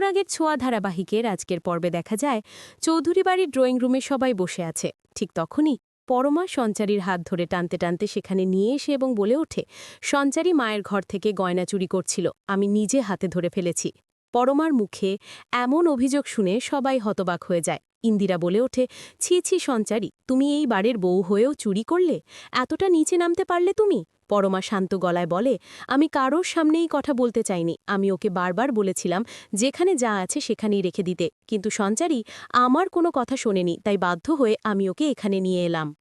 অনুরাগের ছোঁয়া ধারাবাহিকের আজকের পর্বে দেখা যায়, চৌধুরী বাড়ির ড্রয়িং রুমে সবাই বসে আছে। ঠিক তখনই পরমা সঞ্চারীর হাত ধরে টানতে টানতে সেখানে নিয়ে এসে এবং বলে ওঠে, সঞ্চারী মায়ের ঘর থেকে গয়না চুরি করছিল, আমি নিজে হাতে ধরে ফেলেছি। পরমার মুখে এমন অভিযোগ শুনে সবাই হতবাক হয়ে যায়। ইন্দিরা বলে ওঠে, ছি ছি, সঞ্চারী, তুমি এই বাড়ির বউ হয়েও চুরি করলে? এতটা নিচে নামতে পারলে তুমি? পরমা শান্ত গলায় বলে, আমি কারোর সামনেই কথা বলতে চাইনি। আমি ওকে বারবার বলেছিলাম, যেখানে যা আছে সেখানেই রেখে দিতে। কিন্তু সঞ্চারী, আমার কোনো কথা শোনেনি, তাই বাধ্য হয়ে আমি ওকে এখানে নিয়ে এলাম।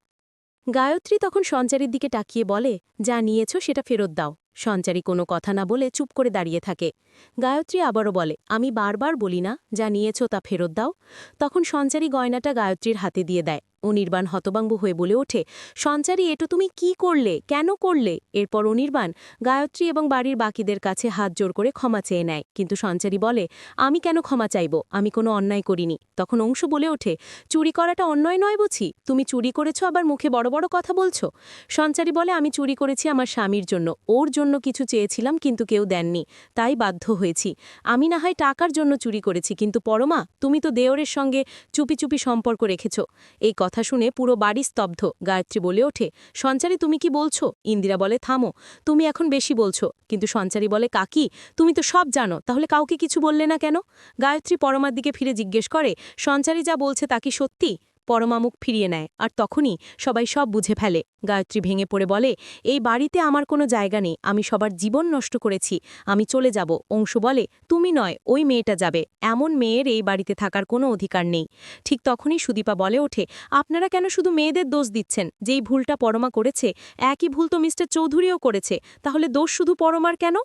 গায়ত্রী তখন সঞ্চারীর দিকে তাকিয়ে বলে, যা নিয়েছ সেটা ফেরত দাও। সঞ্চারী কোনো কথা না বলে চুপ করে দাঁড়িয়ে থাকে। গায়ত্রী আবারও বলে, আমি বারবার বলি না, যা নিয়েছ তা ফেরত দাও। তখন সঞ্চারী গয়নাটা গায়ত্রীর হাতে দিয়ে দেয়। অনির্বাণ হতবাঙ্গ হয়ে বলে ওঠে, সঞ্চারী এটো তুমি কি করলে? কেন করলে? এরপর অনির্বাণ গায়ত্রী এবং বাড়ির বাকিদের কাছে হাত জোর করে ক্ষমা চেয়ে নেয়। কিন্তু সঞ্চারী বলে, আমি কেন ক্ষমা চাইব? আমি কোনো অন্যায় করিনি। তখন অংশ বলে ওঠে, চুরি করাটা অন্যায় নয় বুঝি? তুমি চুরি করেছ আবার মুখে বড় বড় কথা বলছো? সঞ্চারী বলে, আমি চুরি করেছি আমার স্বামীর জন্য। ওর জন্য কিছু চেয়েছিলাম কিন্তু কেউ দেননি। তাই বাধ্য হয়েছি। আমি না হয় টাকার জন্য চুরি করেছি, কিন্তু পরমা, তুমি তো দেওরের সঙ্গে চুপি চুপি সম্পর্ক রেখেছ। এই শুনে পুরো বাড়ি স্তব্ধ, গায়ত্রী বলে ওঠে, সঞ্চারী তুমি কি বলছো? ইন্দিরা বলে, থামো, তুমি এখন বেশি বলছো। কিন্তু সঞ্চারী বলে, কাকি, তুমি তো সব জানো, তাহলে কাউকে কিছু বললে না কেন? গায়ত্রী পরমার দিকে ফিরে জিজ্ঞেস করে, সঞ্চারী যা বলছে তা কি সত্যি? পরমা মুখ ফিরিয়ে নেয়, আর তখনই সবাই সব বুঝে ফেলে। গায়ত্রী ভেঙে পড়ে বলে, এই বাড়িতে আমার কোনো জায়গা নেই, আমি সবার জীবন নষ্ট করেছি, আমি চলে যাব। অংশ বলে, তুমি নয়, ওই মেয়েটা যাবে, এমন মেয়ের এই বাড়িতে থাকার কোনো অধিকার নেই। ঠিক তখনই সুদীপা বলে ওঠে, আপনারা কেন শুধু মেয়েদের দোষ দিচ্ছেন? যেই ভুলটা পরমা করেছে, একই ভুল তো মিস্টার চৌধুরীও করেছে, তাহলে দোষ শুধু পরমার কেন?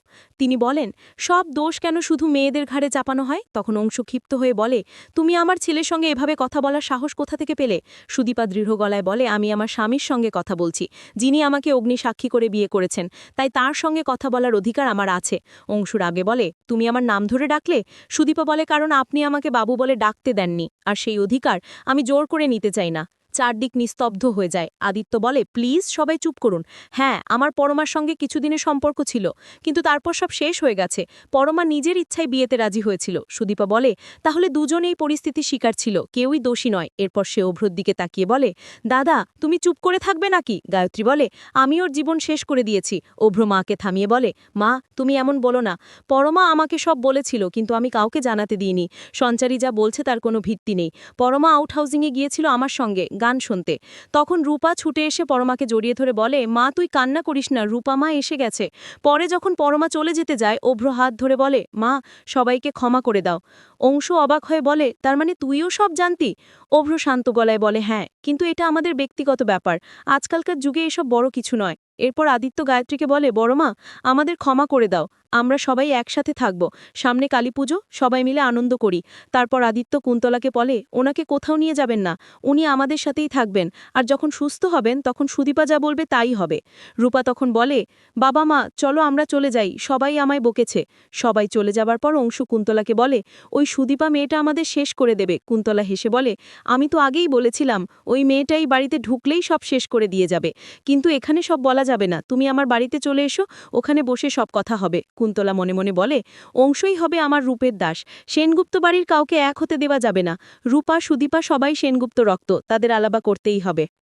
তিনি বলেন, সব দোষ কেন শুধু মেয়েদের ঘাড়ে চাপানো হয়? তখন অংশ ক্ষিপ্ত হয়ে বলে, তুমি আমার ছেলের সঙ্গে এভাবে কথা বলার সাহস কোথা থেকে পেলে। সুদীপা দৃঢ় গলায় বলে, আমি আমার স্বামীর সঙ্গে কথা বলছি, যিনি আমাকে অগ্নি সাক্ষী করে বিয়ে করেছেন। তাই তার সঙ্গে কথা বলার অধিকার আমার আছে। অংশুর আগে বলে, তুমি আমার নাম ধরে ডাকলে? সুদীপা বলে, কারণ আপনি আমাকে বাবু বলে ডাকতে দেননি, আর সেই অধিকার আমি জোর করে নিতে চাই না। চারদিক নিস্তব্ধ হয়ে যায়। আদিত্য বলে, প্লিজ সবাই চুপ করুন। হ্যাঁ আমার পরমার সঙ্গে কিছুদিনের সম্পর্ক ছিল, কিন্তু তারপর সব শেষ হয়ে গেছে। পরমা নিজের ইচ্ছায় বিয়েতে রাজি হয়েছিল। সুদীপা বলে, তাহলে দুজনেই পরিস্থিতি শিকার ছিল, কেউই দোষী নয়। এরপর সে অভ্রর দিকে তাকিয়ে বলে, দাদা, তুমি চুপ করে থাকবে নাকি? গায়ত্রী বলে, আমি ওর জীবন শেষ করে দিয়েছি। অভ্র মাকে থামিয়ে বলে, মা, তুমি এমন বলো না। পরমা আমাকে সব বলেছিল, কিন্তু আমি কাউকে জানাতে দিইনি। সঞ্চারী যা বলছে তার কোনো ভিত্তি নেই। পরমা আউট হাউজিংয়ে গিয়েছিল আমার সঙ্গে। গান শুনতে। তখন রূপা ছুটে এসে পরমাকে জড়িয়ে ধরে বলে, মা, তুই কান্না করিস না, রূপা মা এসে গেছে। পরে যখন পরমা চলে যেতে যায়, অভ্র হাত ধরে বলে, মা, সবাইকে ক্ষমা করে দাও। অংশ অবাক হয়ে বলে, তার মানে তুইও সব জানতি? অভ্র শান্ত গলায় বলে হ্যাঁ। কিন্তু এটা আমাদের ব্যক্তিগত ব্যাপার। আজকালকার যুগে এসব বড় কিছু নয়। এরপর আদিত্য গায়ত্রীকে বলে বড়মা আমাদের ক্ষমা করে দাও। আমরা সবাই একসাথে থাকব। সামনে কালী পুজো, সবাই মিলে আনন্দ করি। তারপর আদিত্য কুন্তলাকে বলে, ওনাকে কোথাও নিয়ে যাবেন না। উনি আমাদের সাথেই থাকবেন। আর যখন সুস্থ হবেন, তখন সুদীপা যা বলবে তাই হবে। রূপা তখন বলে, বাবা মা, চলো আমরা চলে যাই। সবাই আমায় বকেছে। সবাই চলে যাবার পর অংশু কুন্তলাকে বলে, ওই সুদীপা মেয়েটা আমাদের শেষ করে দেবে। কুন্তলা হেসে বলে, আমি তো আগেই বলেছিলাম ওই মেয়েটাই বাড়িতে ঢুকলেই সব শেষ করে দিয়ে যাবে। কিন্তু এখানে সব বলা যাবে না। তুমি আমার বাড়িতে চলে এসো, ওখানে বসে সব কথা হবে। কুন্তলা মনে মনে বলে, অংশই হবে আমার রূপের দাস। সেনগুপ্ত বাড়ির কাউকে এক হতে দেওয়া যাবে না। রূপা, সুদীপা সবাই সেনগুপ্ত রক্ত। তাদের আলাবা করতেই হবে।